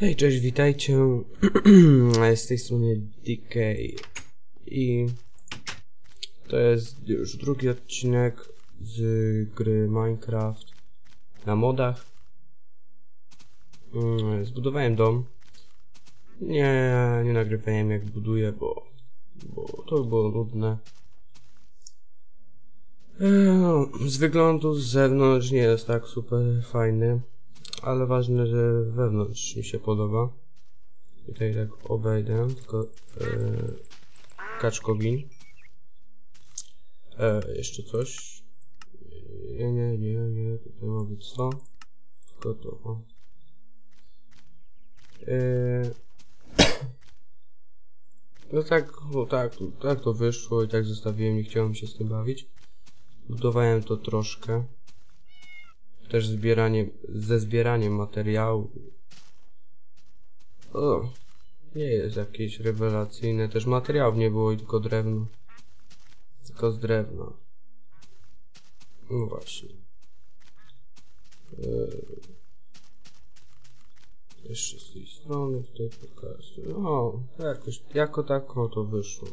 Hej, cześć, witajcie. Z tej strony DK i to jest już drugi odcinek z gry Minecraft na modach. Mm, Zbudowałem dom. Nie, nie nagrywałem jak buduję, bo, bo to by było nudne. No, z wyglądu z zewnątrz nie jest tak super fajny. Ale ważne, że wewnątrz mi się podoba. Tutaj tak obejdę, tylko e, kaczkowin. E, jeszcze coś. Nie, nie, nie, nie, tutaj ma być co? Tylko to, o. E, no tak, no tak, tak to wyszło i tak zostawiłem, nie chciałem się z tym bawić. Budowałem to troszkę też zbieranie, ze zbieraniem materiału. O, nie jest jakieś rewelacyjne. Też materiałów nie było tylko drewno. Tylko z drewna. No właśnie. Eee, jeszcze z tej strony tutaj pokażę. No, jakoś, jako tako to wyszło.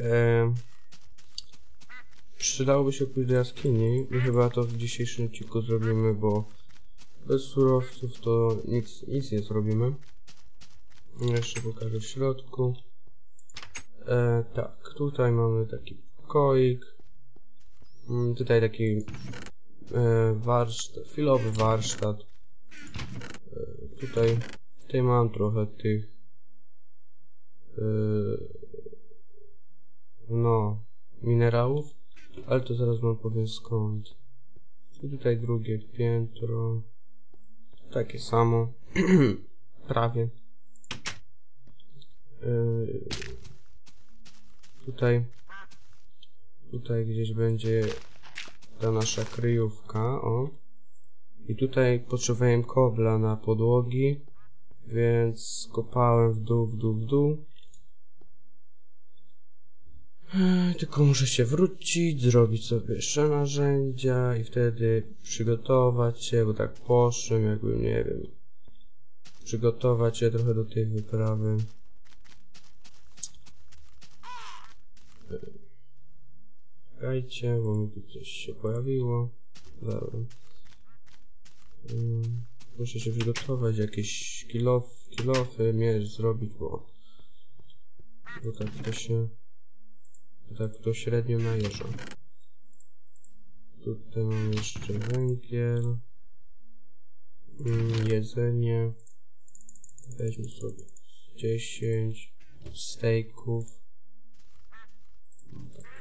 Eee, Przydałoby się pójść do jaskini i chyba to w dzisiejszym odcinku zrobimy, bo bez surowców to nic, nic nie zrobimy. Jeszcze pokażę w środku. E, tak, tutaj mamy taki pokoik. Mm, Tutaj taki e, warsztat, chwilowy warsztat. E, tutaj, tutaj mam trochę tych e, no, minerałów. Ale to zaraz wam powiem skąd. I tutaj drugie piętro. Takie samo. Prawie. Yy, tutaj. Tutaj gdzieś będzie ta nasza kryjówka. O. I tutaj potrzebowałem kobla na podłogi. Więc skopałem w dół, w dół, w dół. Tylko muszę się wrócić, zrobić sobie jeszcze narzędzia i wtedy przygotować się, bo tak poszłem, jakby nie wiem, przygotować się trochę do tej wyprawy. Czekajcie, bo mi tu coś się pojawiło. Dobra. Mm, Muszę się przygotować, jakieś kilof, kilofy, miecz zrobić, bo, bo tak to się tak to średnio najeżdża. Tutaj mamy jeszcze węgiel, mm, jedzenie. Weźmy sobie 10 stejków,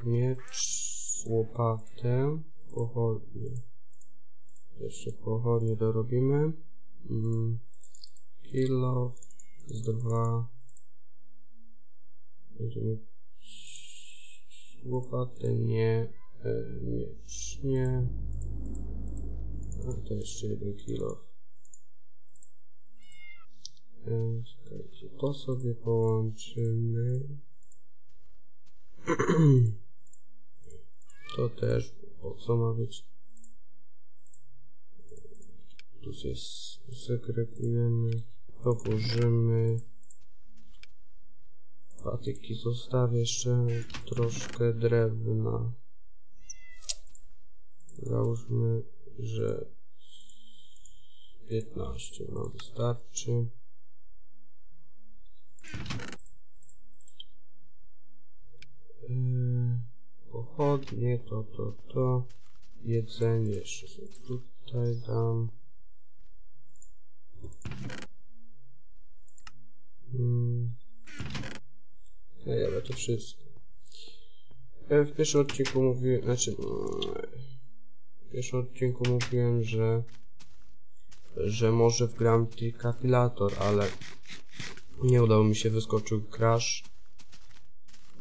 miecz, łopatę, pochodnie. Jeszcze pochodnie dorobimy. Mm, kilo z dwa. Będziemy łopatę nie, miecz nie, a to jeszcze jeden kilo. Czekajcie, to sobie połączymy. to też, o co ma być? Tu się segregujemy, włożymy. Patyki zostawię jeszcze troszkę drewna. Załóżmy, że 15 no wystarczy. Yy, pochodnie, to, to, to. Jedzenie jeszcze sobie tutaj dam. No dobra, to wszystko. W pierwszym odcinku mówiłem, znaczy, mm, w pierwszym odcinku mówiłem, że, że może wgram Trikafilator, ale nie udało mi się, wyskoczył crash.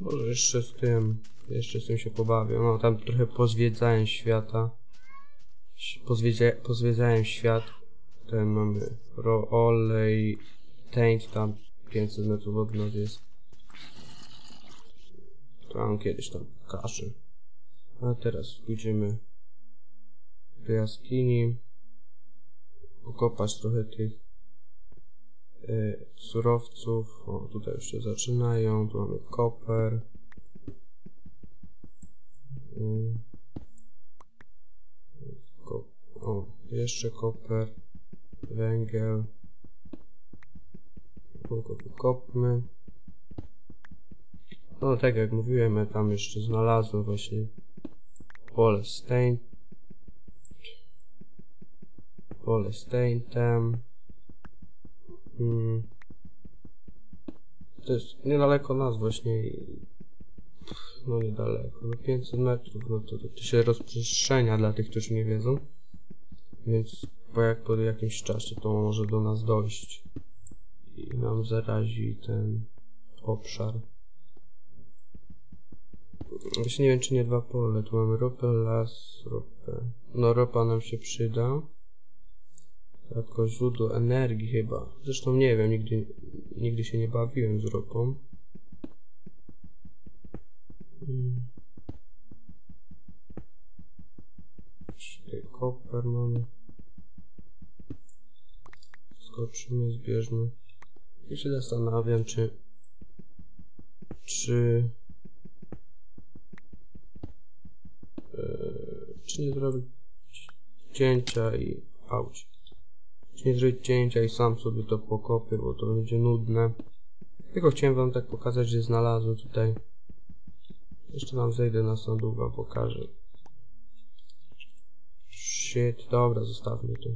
Może jeszcze z tym, jeszcze z tym się pobawię. No, tam trochę pozwiedzałem świata. Pozwiedza, pozwiedzałem świat. Tutaj mamy olej, taint tam 500 metrów od nas jest. Tam kiedyś tam kaszy. A teraz pójdziemy do jaskini. Pokopać trochę tych y, surowców. O, tutaj już się zaczynają. Tu mamy koper. Ko o, jeszcze koper. Węgiel. Kopmy. No tak jak mówiłem, ja tam jeszcze znalazłem właśnie pole stain. Pole staintem. Hmm. To jest niedaleko nas właśnie no niedaleko, no 500 metrów, no to, to się rozprzestrzenia dla tych, którzy nie wiedzą. Więc po, jak, po jakimś czasie to może do nas dojść i nam zarazi ten obszar. Właśnie nie wiem, czy nie dwa pole. Tu mamy ropę, las, ropę. No ropa nam się przyda. Jako źródło energii chyba. Zresztą nie wiem, nigdy, nigdy się nie bawiłem z ropą. Tutaj koper mamy. Skoczymy, zbierzmy. I się zastanawiam, czy... Czy... czy nie zrobić cięcia i auć. Czy nie zrobić cięcia i sam sobie to pokopię, bo to będzie nudne. Tylko chciałem wam tak pokazać, że znalazłem tutaj. Jeszcze wam zejdę na sandówa, pokażę. Shit, dobra, zostawmy to.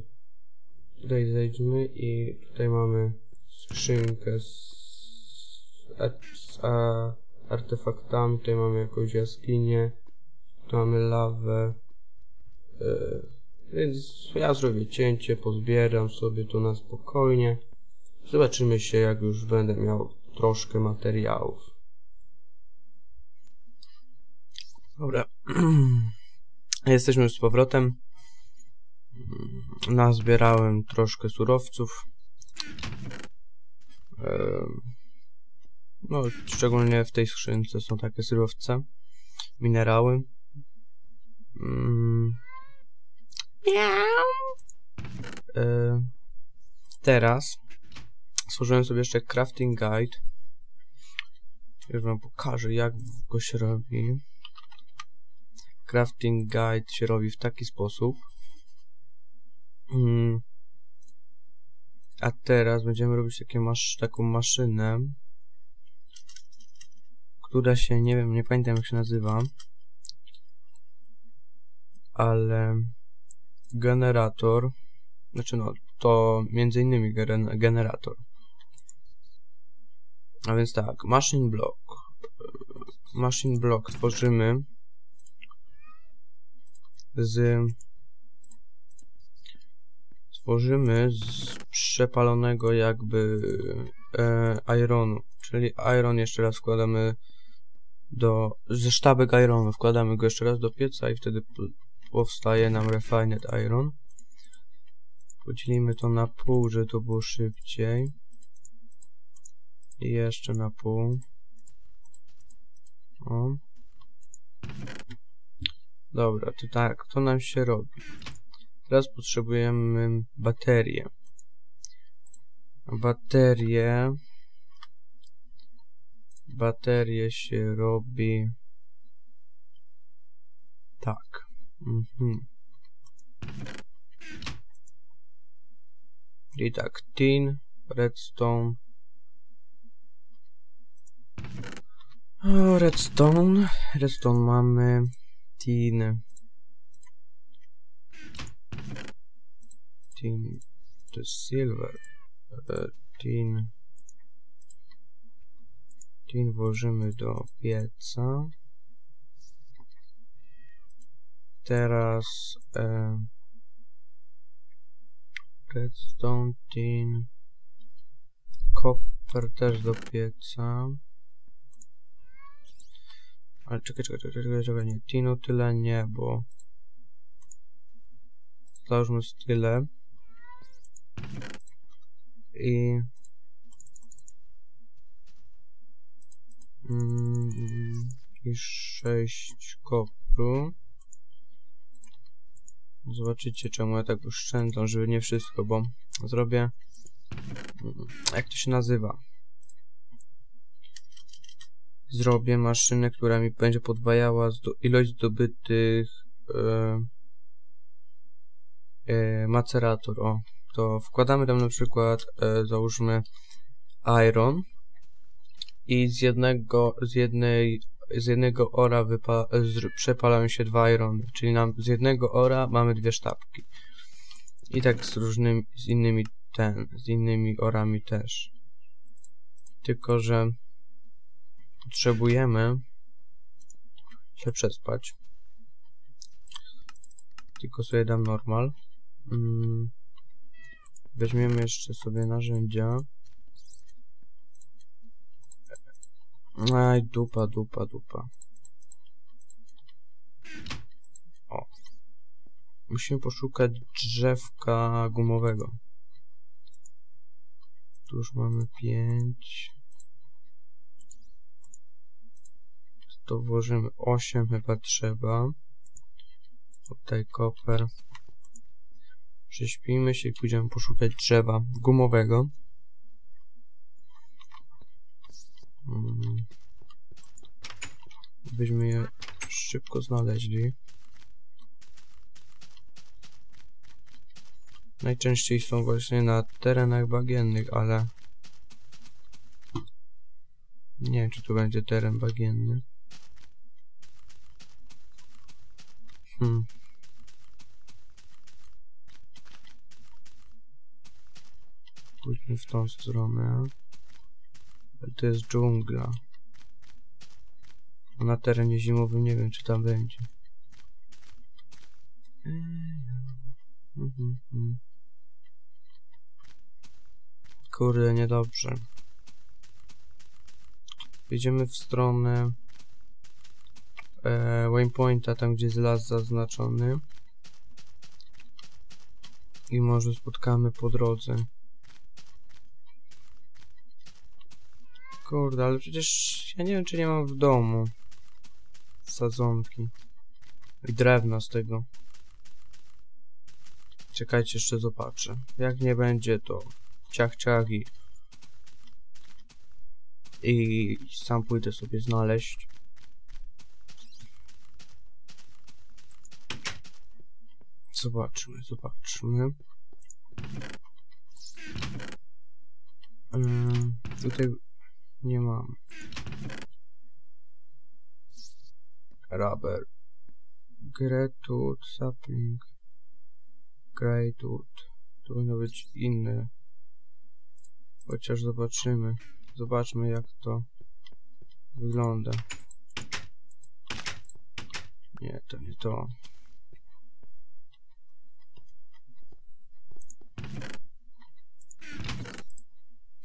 Tutaj zejdźmy i tutaj mamy skrzynkę z, z e- artefaktami. Tutaj mamy jakąś jaskinię. Tu mamy lawę. E, więc ja zrobię cięcie, pozbieram sobie to na spokojnie. Zobaczymy się, jak już będę miał troszkę materiałów. Dobra. Jesteśmy już z powrotem. Nazbierałem troszkę surowców. Em, No, szczególnie w tej skrzynce są takie surowce. Minerały. E, Teraz stworzyłem sobie jeszcze crafting guide. Już wam pokażę, jak go się robi. Crafting guide się robi w taki sposób. Mm. A teraz będziemy robić takie taką maszynę, która się, nie wiem, nie pamiętam jak się nazywa, ale generator, znaczy no, to między innymi generator. A więc tak, machine block. Machine block tworzymy z tworzymy z przepalonego jakby e, ironu, czyli iron jeszcze raz wkładamy do, ze sztabek ironu wkładamy go jeszcze raz do pieca i wtedy powstaje nam refined iron. Podzielimy to na pół, żeby to było szybciej. I jeszcze na pół. O. Dobra, to tak, to nam się robi. Teraz potrzebujemy baterię. Baterie. Baterie się robi. Tak. Mhm. I tak, tin, redstone. O, redstone. Redstone mamy. Tin. Tin. To silver. E, Tin. Tin włożymy do pieca. Teraz e, redstone, tin, copper też do pieca. Ale czekaj, czekaj, czekaj, czekaj, czekaj, nie, tinu tyle nie, bo załóżmy tyle. I mm, i 6 kopru. Zobaczycie czemu ja tak oszczędzam, żeby nie wszystko, bo zrobię mm, jak to się nazywa? Zrobię maszynę, która mi będzie podwajała ilość zdobytych e, e, macerator. O, to wkładamy tam na przykład, e, załóżmy iron i z jednego, z jednej, z jednego ora wypa z, przepalają się dwa irony, czyli nam z jednego ora mamy dwie sztabki. I tak z różnymi, z innymi ten, z innymi orami też. Tylko, że potrzebujemy się przespać. Tylko sobie dam normal. Mm. Weźmiemy jeszcze sobie narzędzia. Aj, dupa, dupa, dupa. O. Musimy poszukać drzewka gumowego. Tu już mamy pięć. To włożymy osiem chyba trzeba. Tutaj koper. Prześpijmy się i pójdziemy poszukać drzewa gumowego. Mm. Byśmy je szybko znaleźli. Najczęściej są właśnie na terenach bagiennych, ale nie wiem, czy tu będzie teren bagienny. Hmm. Pójdźmy w tą stronę. To jest dżungla. Na terenie zimowym nie wiem, czy tam będzie. Kurde, niedobrze. Idziemy w stronę e, waypointa, tam gdzie jest las zaznaczony. I może spotkamy po drodze. Kurde, ale przecież ja nie wiem, czy nie mam w domu sadzonki i drewna z tego. Czekajcie, jeszcze zobaczę. Jak nie będzie, to ciach, ciach i... I sam pójdę sobie znaleźć. Zobaczmy, zobaczmy. Yy, tutaj nie mam. Rubber. Gretud, sapling. Greytwood. To powinno być inne. Chociaż zobaczymy. Zobaczmy jak to wygląda. Nie, to nie to.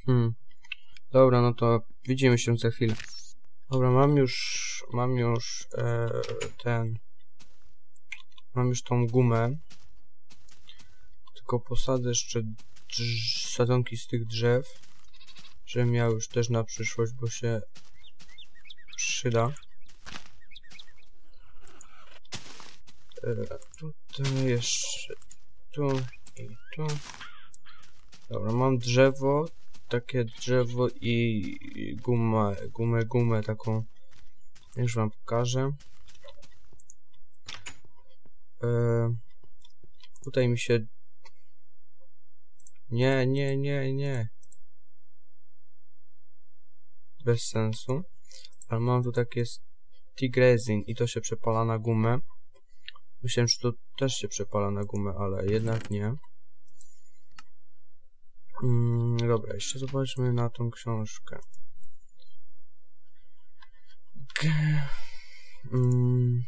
Hmm. Dobra, no to widzimy się za chwilę. Dobra, mam już, mam już e, ten, mam już tą gumę. Tylko posadzę jeszcze sadzonki z tych drzew, żebym miał już też na przyszłość, bo się przyda. E, tutaj jeszcze, tu i tu. Dobra, mam drzewo, takie drzewo i gumę, gumę, gumę taką. Już wam pokażę. E, tutaj mi się... Nie, nie, nie, nie. Bez sensu. Ale mam tu takie stick resin i to się przepala na gumę. Myślałem, że to też się przepala na gumę, ale jednak nie. Mm, dobra, jeszcze zobaczmy na tą książkę. Mm,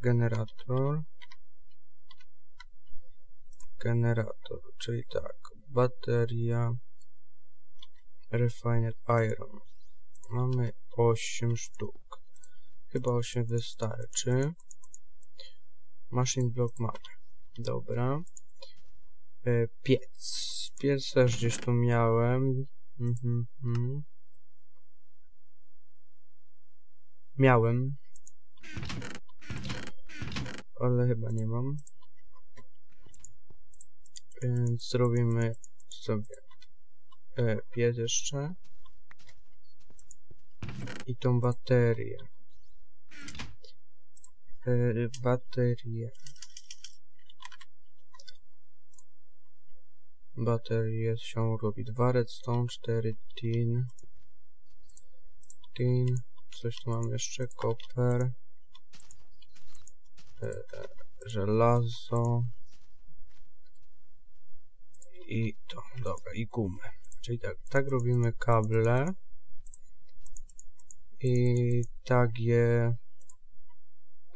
generator. Generator, czyli tak, bateria Refined Iron. Mamy 8 sztuk. Chyba 8 wystarczy. Machine block mamy. Dobra. E, piec. Piec też gdzieś tu miałem. Mhm, mhm. Miałem. Ale chyba nie mam. Więc zrobimy sobie e, piec jeszcze i tą baterię. E, baterię. Baterię się robi 2 redstone, 4 tin. Tin. Coś tu mam jeszcze, koper. E, żelazo. I to, dobra, i gumę. Czyli tak, tak robimy kable. I tak je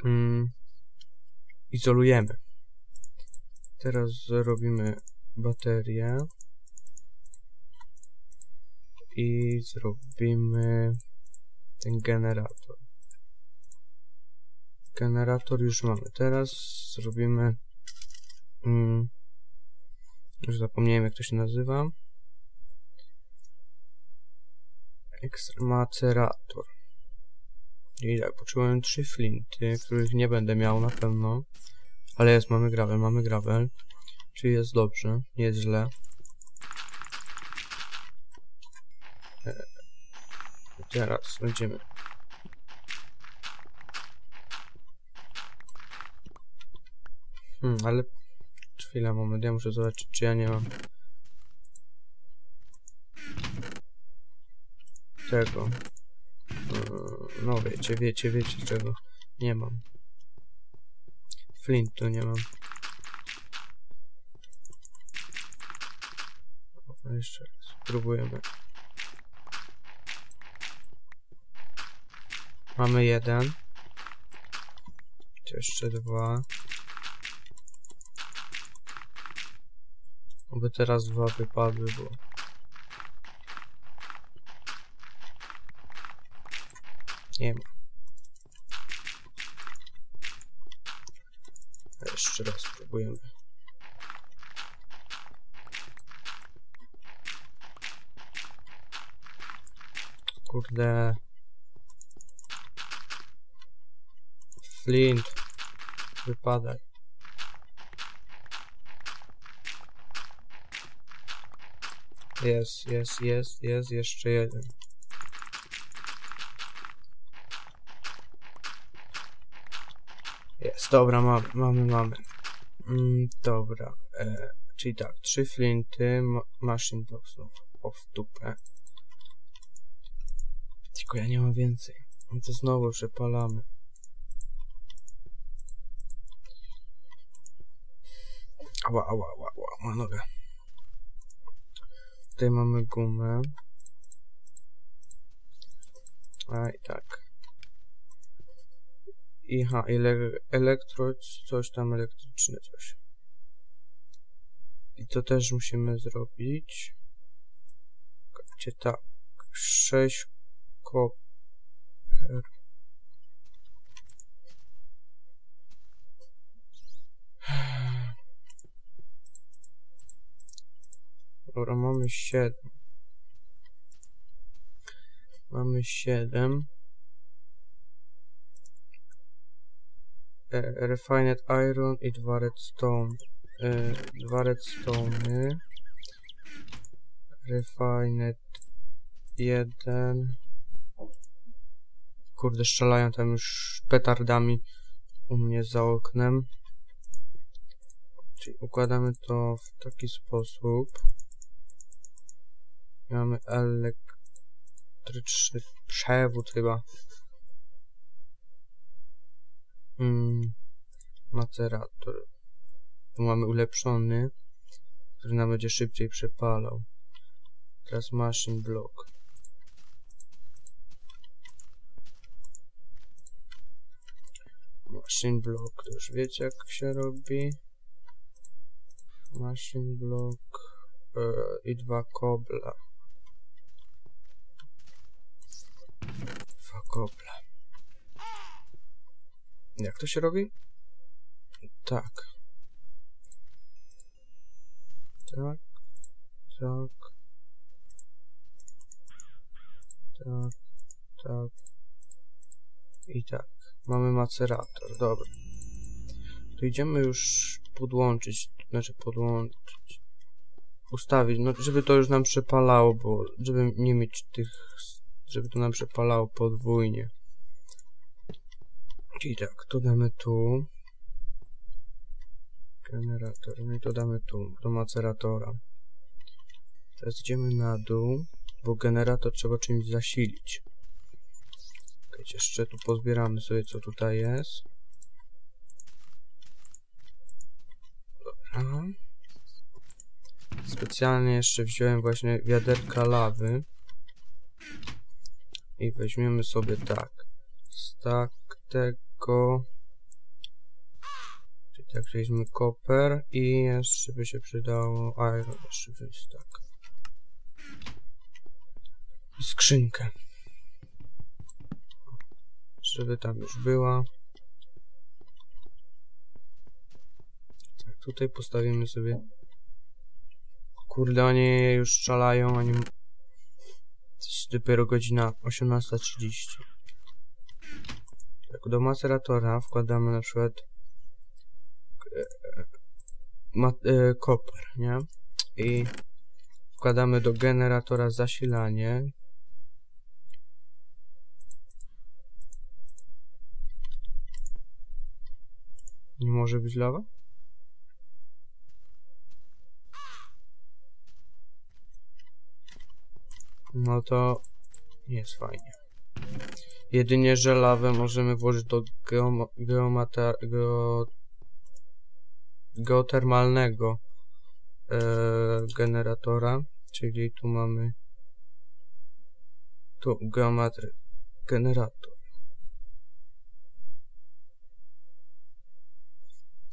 mm, izolujemy. Teraz zrobimy baterię. I zrobimy ten generator. Generator już mamy. Teraz zrobimy mm, już zapomniałem jak to się nazywa. Ekstremacerator. I tak, potrzebuję trzy flinty, których nie będę miał na pewno. Ale jest, mamy gravel, mamy gravel. Czyli jest dobrze, nie jest źle. E, teraz będziemy... Hmm, ale Chwila, moment, ja muszę zobaczyć, czy ja nie mam tego. Yy, no wiecie, wiecie, wiecie czego nie mam. Flintu nie mam. Jeszcze raz, spróbujemy. Mamy jeden. Jeszcze dwa. Oby teraz dwa wypadły, bo... Nie ma. Jeszcze raz spróbujemy. Kurde. Flint. Wypadaj. Jest, jest, jest, jest, jeszcze jeden. Jest, dobra, mamy, mamy, mamy. Mm, dobra, e, czyli tak, trzy flinty, ma machine block znów, o w dupę. Tylko ja nie mam więcej. No to znowu przepalamy. Ała, ała, ała, ała, moja noga. Tutaj mamy gumę. A i tak. I ha, ele elektro, coś tam elektryczne coś. I to też musimy zrobić. Gdzie tak. 6 koper. Dobra, mamy 7. Mamy 7. E, refined iron i dwa redstone. E, dwa redstone. Refined 1. Kurde, strzelają tam już petardami u mnie za oknem. Czyli układamy to w taki sposób. Mamy elektryczny przewód chyba. Hmm, macerator. Tu mamy ulepszony, który nam będzie szybciej przepalał. Teraz machine block. Machine block, to już wiecie jak się robi. Machine block yy, i dwa kobla. Fakopla. Jak to się robi? Tak. Tak. Tak. Tak. Tak. I tak. Mamy macerator. Dobra. To idziemy już podłączyć. Znaczy podłączyć. ustawić, no żeby to już nam przepalało, bo żeby nie mieć tych, żeby to nam przepalało podwójnie. Czyli tak, to damy tu. Generator, no i to damy tu, do maceratora. Teraz idziemy na dół, bo generator trzeba czymś zasilić. Okay, jeszcze tu pozbieramy sobie, co tutaj jest. Dobra. Specjalnie jeszcze wziąłem właśnie wiaderka lawy. I weźmiemy sobie tak. Stak tego. Czyli tak wzięliśmy koper i jeszcze by się przydało iron jeszcze wziąć tak. I skrzynkę. Żeby tam już była. Tak, tutaj postawimy sobie Kurde, oni już strzelają, oni... Jest dopiero godzina 18.30. Tak, do maceratora wkładamy na przykład ma, e, koper, nie? I wkładamy do generatora zasilanie. Nie może być lawa? No to jest fajnie. Jedynie, że lawę możemy włożyć do geo geotermalnego e generatora, czyli tu mamy tu geometry generator.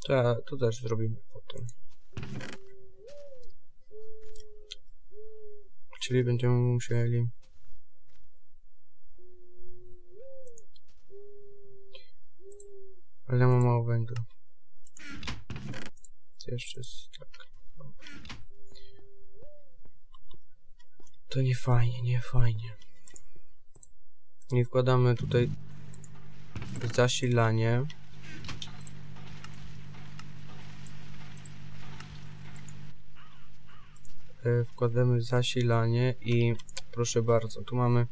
To, to też zrobimy potem. Czyli będziemy musieli Ale mam mało węgla. Jeszcze jest tak. To nie fajnie, nie fajnie. I wkładamy tutaj zasilanie. Wkładamy zasilanie i proszę bardzo, tu mamy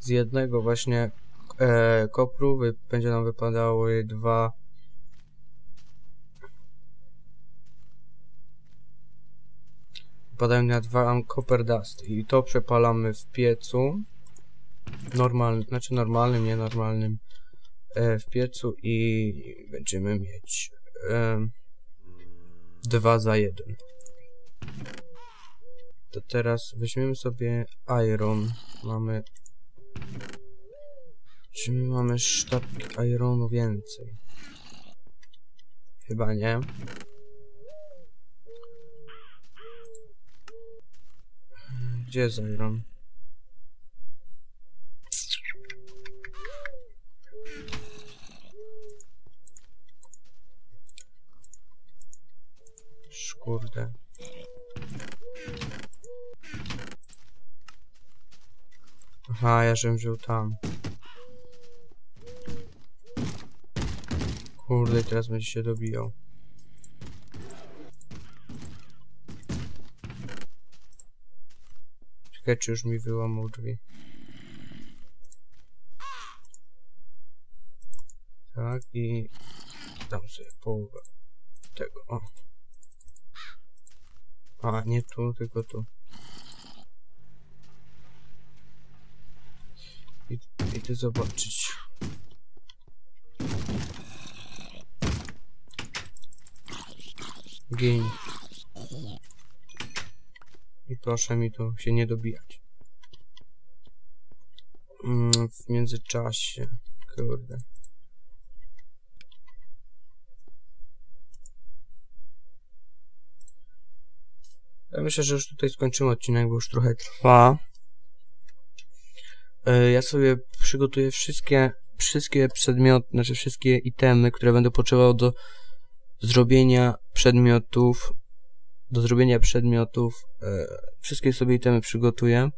z jednego właśnie e, kopru będzie nam wypadały dwa wypadają na dwa copper dust i to przepalamy w piecu. Normalnym, znaczy normalnym, nienormalnym e, w piecu i będziemy mieć e, dwa za jeden to teraz weźmiemy sobie iron. Mamy... Czy my mamy sztabki ironu więcej? Chyba nie. Gdzie jest iron? Kurde. Aha, ja żebym wziął tam. Kurde, teraz będzie się dobijał. Czekaj, czy już mi wyłamał drzwi. Tak, i dam sobie połowę tego, o. A, nie tu, tylko tu. Idę zobaczyć. Gin. I proszę mi tu się nie dobijać. Mm, w międzyczasie. Kurde. Ja myślę, że już tutaj skończymy odcinek, bo już trochę trwa. E, ja sobie przygotuję wszystkie, wszystkie przedmioty, znaczy wszystkie itemy, które będę potrzebował do zrobienia przedmiotów, do zrobienia przedmiotów, e, wszystkie sobie itemy przygotuję.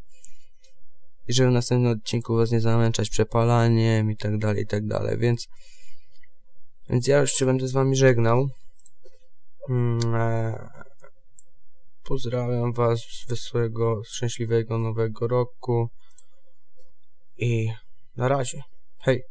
I żeby w następnym odcinku was nie zamęczać przepalaniem i tak dalej, i tak dalej, więc więc ja już się będę z wami żegnał. Mm, e, Pozdrawiam Was z wesołego, szczęśliwego nowego roku إيه لا راجع حي